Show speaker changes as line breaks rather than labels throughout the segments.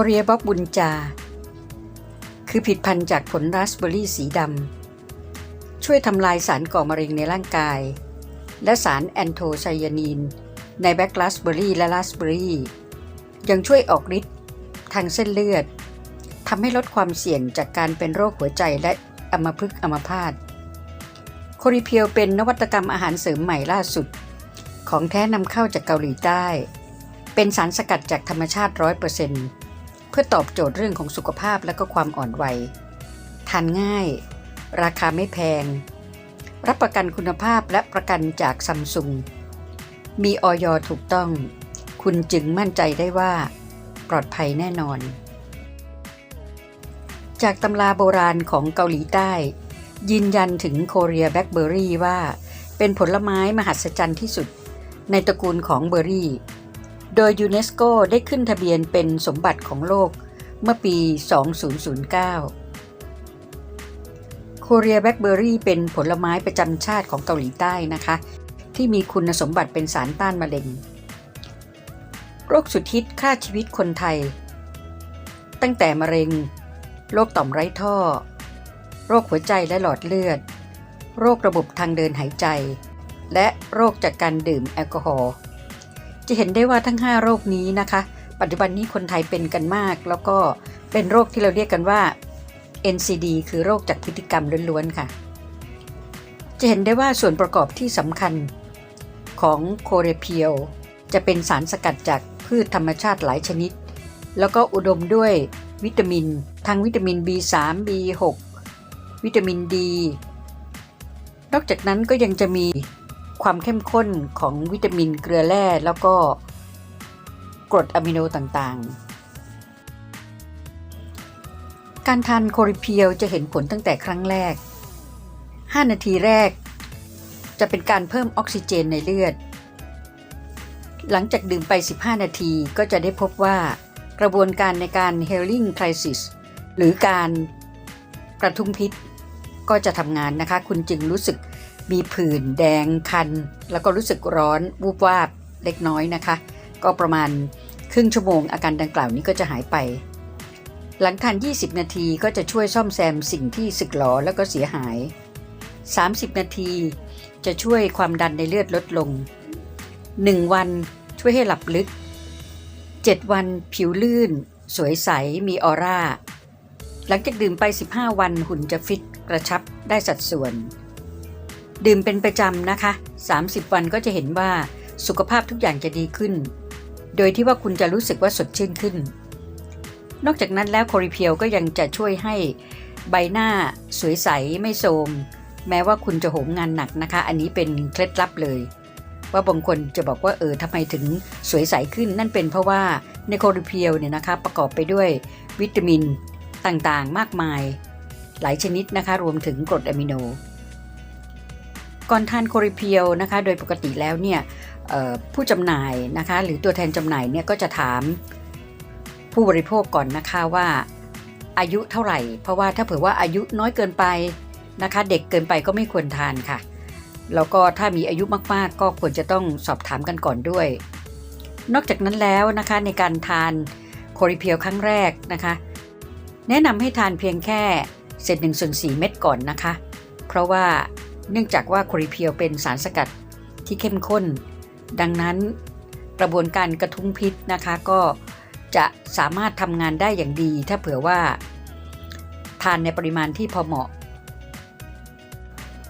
เรียบ๊อบบุญจา คือผิดพันธุ์จากผลราสเบอร์รี่สีดำ ช่วยทำลายสารก่อมะเร็งในร่างกาย และสารแอนโทไซยานีน ในแบล็กราสเบอร์รี่และราสเบอร์รี่ ยังช่วยออกฤทธิ์ทางเส้นเลือดทำให้ลดความเสี่ยงจากการเป็นโรคหัวใจและอัมพฤกษ์อัมพาตโคริเพียวเป็นนวัตกรรมอาหารเสริมใหม่ล่าสุด ของแท้นำเข้าจากเกาหลีใต้ เป็นสารสกัดจากธรรมชาติ100%เปอร์เซ็นต์ เพื่อตอบโจทย์เรื่องของสุขภาพและก็ความอ่อนวัย ทานง่าย ราคาไม่แพง รับประกันคุณภาพและประกันจากซัมซุง มีออยถูกต้อง คุณจึงมั่นใจได้ว่า ปลอดภัยแน่นอน จากตำราโบราณของเกาหลีใต้ ยืนยันถึงโคเรียแบล็คเบอร์รี่ว่า เป็นผลไม้มหัศจรรย์ที่สุด ในตระกูลของเบอร์รี่ โดยยูเนสโกได้ขึ้นทะเบียนเป็นสมบัติของโลกเมื่อปี 2009 โคเรียแบล็คเบอร์รี่เป็นผลไม้ประจำชาติของเกาหลีใต้นะคะ ที่มีคุณสมบัติเป็นสารต้านมะเร็ง โรคสุดฮิตฆ่าชีวิตคนไทย ตั้งแต่มะเร็ง โรคต่อมไร้ท่อ โรคหัวใจและหลอดเลือด โรคระบบทางเดินหายใจ และโรคจากการดื่มแอลกอฮอล์ จะเห็นได้ว่าทั้ง 5 โรคนี้นะคะ ปัจจุบันนี้คนไทยเป็นกันมาก แล้วก็เป็นโรคที่เราเรียกกันว่า NCD คือโรคจากพฤติกรรมล้วนๆค่ะ จะเห็นได้ว่าส่วนประกอบที่สำคัญของโคเรเพียวจะเป็นสารสกัดจากพืชธรรมชาติหลายชนิด แล้วก็อุดมด้วยวิตามิน ทั้งวิตามิน B3 B6 วิตามินดี นอกจากนั้นก็ยังจะมี ความเข้มข้นของวิตามินเกลือแร่แล้วก็กรดอะมิโนต่างๆ การทานโคริเพียวจะเห็นผลตั้งแต่ครั้งแรก 5 นาทีแรก จะเป็นการเพิ่มออกซิเจนในเลือด หลังจากดื่มไป 15 นาทีก็จะได้พบว่ากระบวนการในการ healing crisis หรือการกระทุ้งพิษก็จะทำงานนะคะ คุณจึงรู้สึก มีผื่นแดงคัน แล้วก็รู้สึกร้อนวูบวาบเล็กน้อยนะคะ ก็ประมาณครึ่งชั่วโมงอาการดังกล่าวนี้ก็จะหายไป หลังทาน20 นาทีก็จะช่วยซ่อมแซมสิ่งที่สึกหรอแล้วก็เสียหาย 30 นาทีจะช่วยความดันในเลือดลดลง 1 วันช่วยให้หลับลึก 7 วันผิวลื่น สวยใสมีออร่า หลังจากดื่มไป 15 วันหุ่นจะฟิตกระชับได้สัดส่วน ดื่มเป็นประจำนะคะ 30 วันก็จะเห็นว่าสุขภาพทุกอย่างจะดีขึ้น โดยที่ว่าคุณจะรู้สึกว่าสดชื่นขึ้น นอกจากนั้นแล้วโคริเพียวก็ยังจะช่วยให้ใบหน้าสวยใสไม่โทรมแม้ว่าคุณจะโหมงานหนักนะคะ อันนี้เป็นเคล็ดลับเลย ว่าบางคนจะบอกว่าเออทำไมถึงสวยใสขึ้น นั่นเป็นเพราะว่าในโคริเพียวเนี่ยนะคะประกอบไปด้วยวิตามินต่างๆ มากมาย หลายชนิดนะคะ รวมถึงกรดอะมิโน ก่อนทานโคริเพียวนะคะ โดยปกติแล้วเนี่ยผู้จำหน่ายนะคะหรือตัวแทนจำหน่ายเนี่ยก็จะถามผู้บริโภคก่อนนะคะว่าอายุเท่าไหร่ เพราะว่าถ้าเผื่อว่าอายุน้อยเกินไปนะคะ เด็กเกินไปก็ไม่ควรทานค่ะ แล้วก็ถ้ามีอายุมากๆ ก็ควรจะต้องสอบถามกันก่อนด้วย นอกจากนั้นแล้วนะคะในการทานโคริเพียวครั้งแรกนะคะ แนะนำให้ทานเพียงแค่เศษหนึ่งส่วนสี่เม็ดก่อนนะคะ เพราะว่า เนื่องจากว่าโคริเพียวเป็นสารสกัดที่เข้มข้น ดังนั้นกระบวนการกระทุ้งพิษนะคะก็จะสามารถทำงานได้อย่างดี ถ้าเผื่อว่า ทานในปริมาณที่พอเหมาะ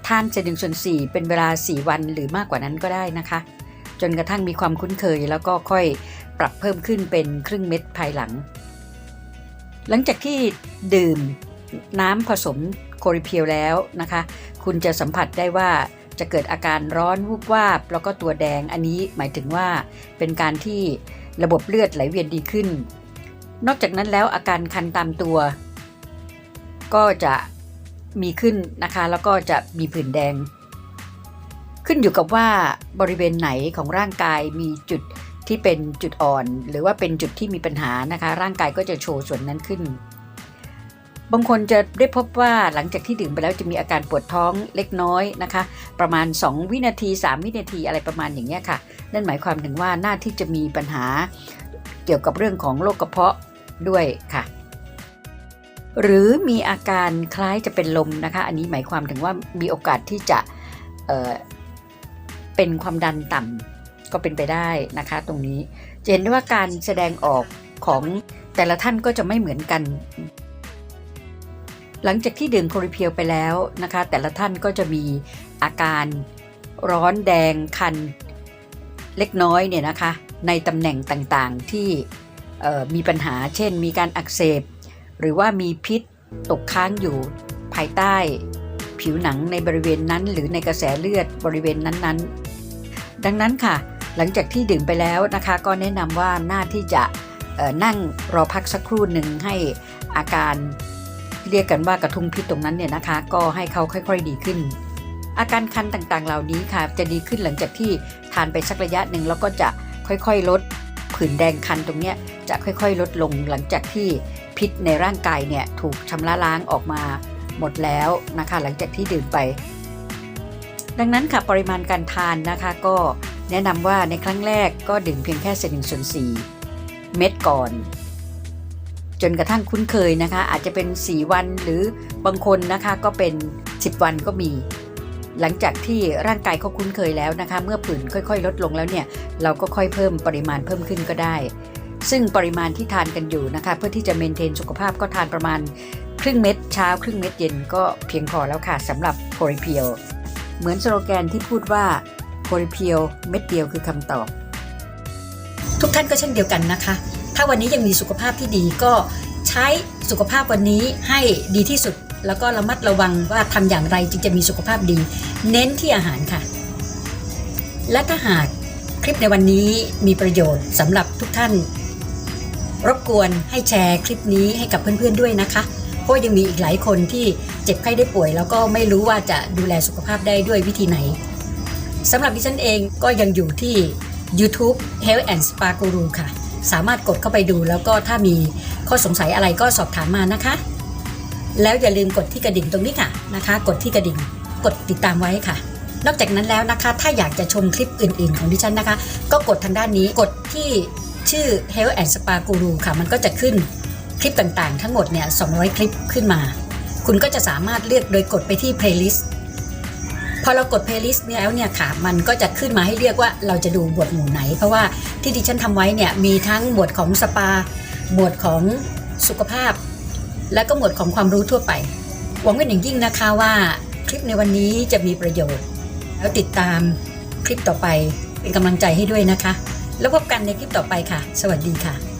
ทานเศษหนึ่งส่วนสี่เป็นเวลา 4 วันหรือมากกว่านั้นก็ได้นะคะ จนกระทั่งมีความคุ้นเคยแล้วก็ค่อยปรับเพิ่มขึ้นเป็นครึ่งเม็ดภายหลัง หลังจากที่ดื่มน้ำผสม โคริเพียวแล้วนะคะ คุณจะสัมผัสได้ว่าจะเกิดอาการร้อนวูบวาบ แล้วก็ตัวแดงอันนี้หมายถึงว่าเป็นการที่ระบบเลือดไหลเวียนดีขึ้น นอกจากนั้นแล้วอาการคันตามตัว ก็จะมีขึ้นนะคะ แล้วก็จะมีผื่นแดง ขึ้นอยู่กับว่าบริเวณไหนของร่างกายมีจุดที่เป็นจุดอ่อน หรือว่าเป็นจุดที่มีปัญหานะคะ ร่างกายก็จะโชว์ส่วนนั้นขึ้น บางคนจะได้พบว่าหลังจากที่ดื่มไปแล้วจะมีอาการปวดท้องเล็กน้อยนะคะ ประมาณ 2 วินาที 3 วินาทีอะไรประมาณอย่างนี้ค่ะ นั่นหมายความถึงว่าหน้าที่จะมีปัญหาเกี่ยวกับเรื่องของโรคกระเพาะด้วยค่ะหรือมีอาการคล้ายจะเป็นลมนะคะ อันนี้หมายความถึงว่ามีโอกาสที่จะเเป็นความดันต่ำก็เป็นไปได้นะคะ ตรงนี้เห็นได้ว่าการแสดงออกของแต่ละท่านก็จะไม่เหมือนกัน หลังจากที่ดื่มโคริเพียวไปแล้วนะคะ แต่ละท่านก็จะมีอาการร้อนแดงคันเล็กน้อยเนี่ยนะคะ ในตำแหน่งต่างๆที่มีปัญหาเช่น มีการอักเสบ หรือว่ามีพิษตกค้างอยู่ภายใต้ ผิวหนังในบริเวณนั้น หรือในกระแสเลือดบริเวณนั้นๆ ดังนั้นค่ะ หลังจากที่ดื่มไปแล้วนะคะ ก็แนะนำว่าน่าที่จะนั่งรอพักสักครู่หนึ่งให้อาการ เรียกกันว่ากระทุ้งพิษตรงนั้นเนี่ยนะคะ ก็ให้เขาค่อยๆดีขึ้น อาการคันต่างๆ เหล่านี้ค่ะจะดีขึ้นหลังจากที่ทานไปสักระยะหนึ่งแล้วก็จะค่อยๆลดผื่นแดงคันตรงเนี้ยจะค่อยๆ ลดลงหลังจากที่พิษในร่างกายเนี่ยถูกชำระล้างออกมาหมดแล้วนะคะ หลังจากที่ดื่มไป ดังนั้นค่ะปริมาณการทานนะคะ ก็แนะนำว่าในครั้งแรกก็ดื่มเพียงแค่หนึ่งส่วนสี่เม็ดก่อน จนกระทั่งคุ้นเคยนะคะ อาจจะเป็น 4 วันหรือบางคนนะคะก็เป็น 10 วันก็มี หลังจากที่ร่างกายเขาคุ้นเคยแล้วนะคะ เมื่อผื่นค่อยๆ ลดลงแล้วเนี่ย เราก็ค่อยเพิ่มปริมาณเพิ่มขึ้นก็ได้ ซึ่งปริมาณที่ทานกันอยู่นะคะ เพื่อที่จะเมนเทนสุขภาพก็ทานประมาณครึ่งเม็ดเช้าครึ่งเม็ดเย็นก็เพียงพอแล้วค่ะสำหรับโพลิเพียวเหมือนสโลแกนที่พูดว่าโพลิเพียวเม็ดเดียวคือคำตอบ ทุกท่านก็เช่นเดียวกันนะคะ ถ้าวันนี้ยังมีสุขภาพที่ดีก็ใช้สุขภาพวันนี้ให้ดีที่สุด แล้วก็ระมัดระวังว่าทำอย่างไรจึงจะมีสุขภาพดี เน้นที่อาหารค่ะ และถ้าหากคลิปในวันนี้มีประโยชน์สำหรับทุกท่าน รบกวนให้แชร์คลิปนี้ให้กับเพื่อนๆด้วยนะคะ เพราะยังมีอีกหลายคนที่เจ็บไข้ได้ป่วย แล้วก็ไม่รู้ว่าจะดูแลสุขภาพได้ด้วยวิธีไหนสำหรับดิฉันเองก็ยังอยู่ที่ YouTube Health and Spa Guru ค่ะ สามารถกดเข้าไปดู แล้วก็ถ้ามีข้อสงสัยอะไรก็สอบถามมานะคะ แล้วอย่าลืมกดที่กระดิ่งตรงนี้ค่ะนะคะ กดที่กระดิ่งกดติดตามไว้ค่ะ นอกจากนั้นแล้วนะคะ ถ้าอยากจะชมคลิปอื่น ๆ ของดิฉันนะคะ ก็กดทางด้านนี้กดที่ชื่อ Health and Spa Guru ค่ะ มันก็จะขึ้นคลิปต่างๆ ทั้งหมดเนี่ย200 คลิปขึ้นมา คุณก็จะสามารถเลือกโดยกดไปที่ playlist พอเรากด playlist เนี่ยแล้วเนี่ยค่ะ มันก็จะขึ้นมาให้เรียกว่าเราจะดูบทหมู่ไหน เพราะว่าที่ดิฉันทำไว้เนี่ยมีทั้งหมวดของสปาหมวดของสุขภาพ และก็หมวดของความรู้ทั่วไปหวังเป็นอย่างยิ่งนะคะว่าคลิปในวันนี้จะมีประโยชน์ แล้วติดตามคลิปต่อไปเป็นกำลังใจให้ด้วยนะคะ แล้วพบกันในคลิปต่อไปค่ะ สวัสดีค่ะ